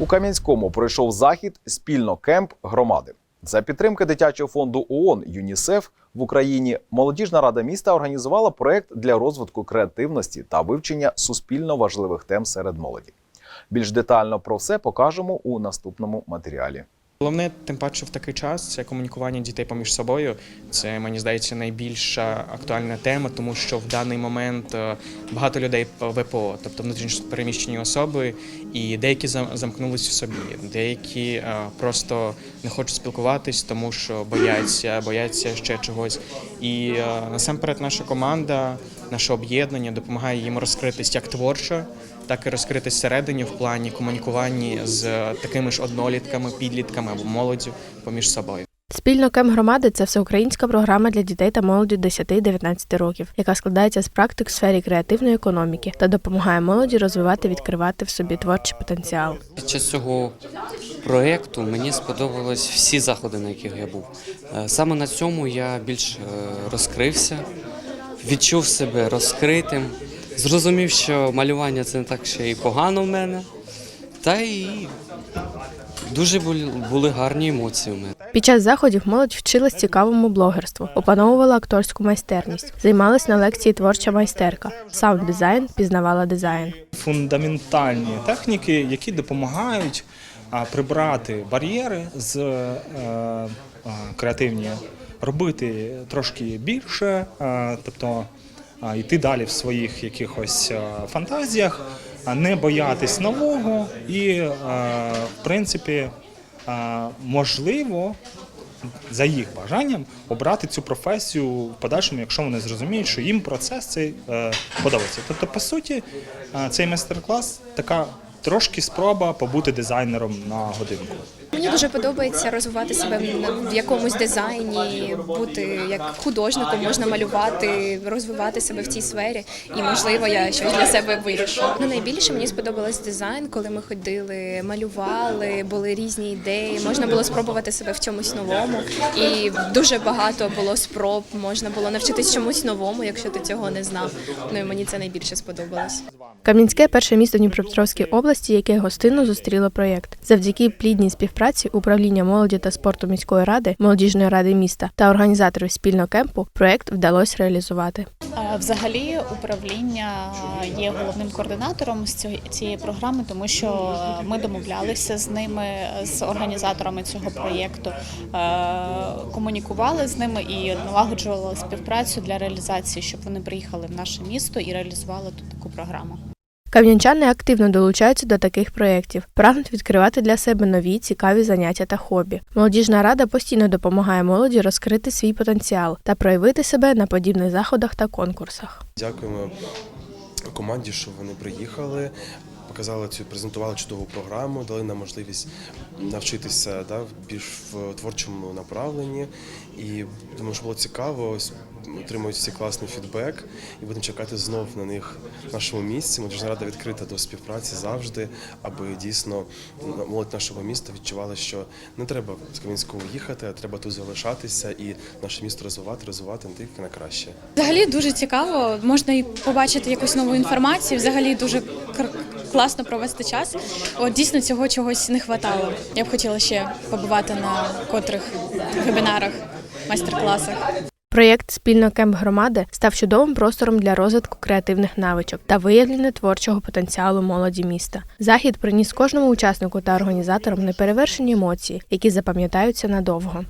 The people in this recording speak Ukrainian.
У Кам'янському пройшов захід спільно кемп громади. За підтримки дитячого фонду ООН ЮНІСЕФ в Україні молодіжна рада міста організувала проект для розвитку креативності та вивчення суспільно важливих тем серед молоді. Більш детально про все покажемо у наступному матеріалі. Головне, тим паче в такий час це комунікування дітей поміж собою. Це мені здається найбільша актуальна тема, тому що в даний момент е, багато людей ВПО, тобто внутрішньо переміщені особи, і деякі зам- замкнулись в собі, деякі е, просто не хочуть спілкуватись, тому що бояться, бояться ще чогось. І е, насамперед наша команда, наше об'єднання допомагає їм розкритись як творчо, так і розкритись всередині в плані комунікуванні з такими ж однолітками, підлітками або молоддю поміж собою. Спільно кем громади це всеукраїнська програма для дітей та молоді 10-19 років, яка складається з практик в сфері креативної економіки та допомагає молоді розвивати, відкривати в собі творчий потенціал. Під час цього проєкту мені сподобались всі заходи, на яких я був. Е, Саме на цьому я більш е, розкрився, відчув себе розкритим, зрозумів, що малювання це не так ще й погано в мене. Та й дуже були, були гарні емоції у мене. Під час заходів молодь вчилась цікавому блогерству, опановувала акторську майстерність, займалась на лекції творча майстерка, саунд дизайн, пізнавала дизайн. фундаментальні техніки, які допомагають прибрати бар'єри з е, а, креативні, робити трошки більше, а, тобто йти далі в своїх якихось а, фантазіях, а не боятись нового і, а, в принципі, а, можливо. За їх бажанням обрати цю професію в подальшому, якщо вони зрозуміють, що їм процес цей е, подобається. Тобто, по суті, е, цей майстер-клас така трошки спроба побути дизайнером на годинку. Мені дуже подобається розвивати себе в якомусь дизайні, бути як художником, можна малювати, розвивати себе в цій сфері. І можливо, я щось для себе вирішу. Ну, найбільше мені сподобалось дизайн, коли ми ходили, малювали, були різні ідеї. Можна було спробувати себе в чомусь новому. І дуже багато було спроб. Можна було навчитись чомусь новому, якщо ти цього не знав. Ну і мені це найбільше сподобалось. Кам'янське перше місто Дніпропетровській області, яке гостинно зустріло проєкт. Завдяки плідній співпраці управління молоді та спорту міської ради, молодіжної ради міста та організаторів спільного кемпу проєкт вдалося реалізувати. Взагалі, управління є головним координатором з цієї програми, тому що е, ми домовлялися з ними, з організаторами цього проєкту, е, комунікували з ними і налагоджували співпрацю для реалізації, щоб вони приїхали в наше місто і реалізували тут таку програму. Кам'янчани активно долучаються до таких проєктів, прагнуть відкривати для себе нові цікаві заняття та хобі. Молодіжна рада постійно допомагає молоді розкрити свій потенціал та проявити себе на подібних заходах та конкурсах. Дякуємо команді, що вони приїхали, показали цю, презентували чудову програму, дали нам можливість навчитися да, більш в творчому направленні. І думаю, що було цікаво. Отримують всі класний фідбек і будемо чекати знов на них в нашому місці. Молодіжна рада відкрита до співпраці завжди, аби дійсно молодь нашого міста відчувала, що не треба з Кам'янського їхати, а треба тут залишатися і наше місто розвивати, розвивати не тільки на краще. Взагалі дуже цікаво. Можна і побачити якусь нову інформацію. Взагалі дуже класно провести час. От дійсно цього чогось не вистачало. Я б хотіла ще побувати на котрих вебінарах, майстер-класах. Проєкт спільно кемп громади став чудовим простором для розвитку креативних навичок та виявлення творчого потенціалу молоді міста. Захід приніс кожному учаснику та організаторам неперевершені емоції, які запам'ятаються надовго.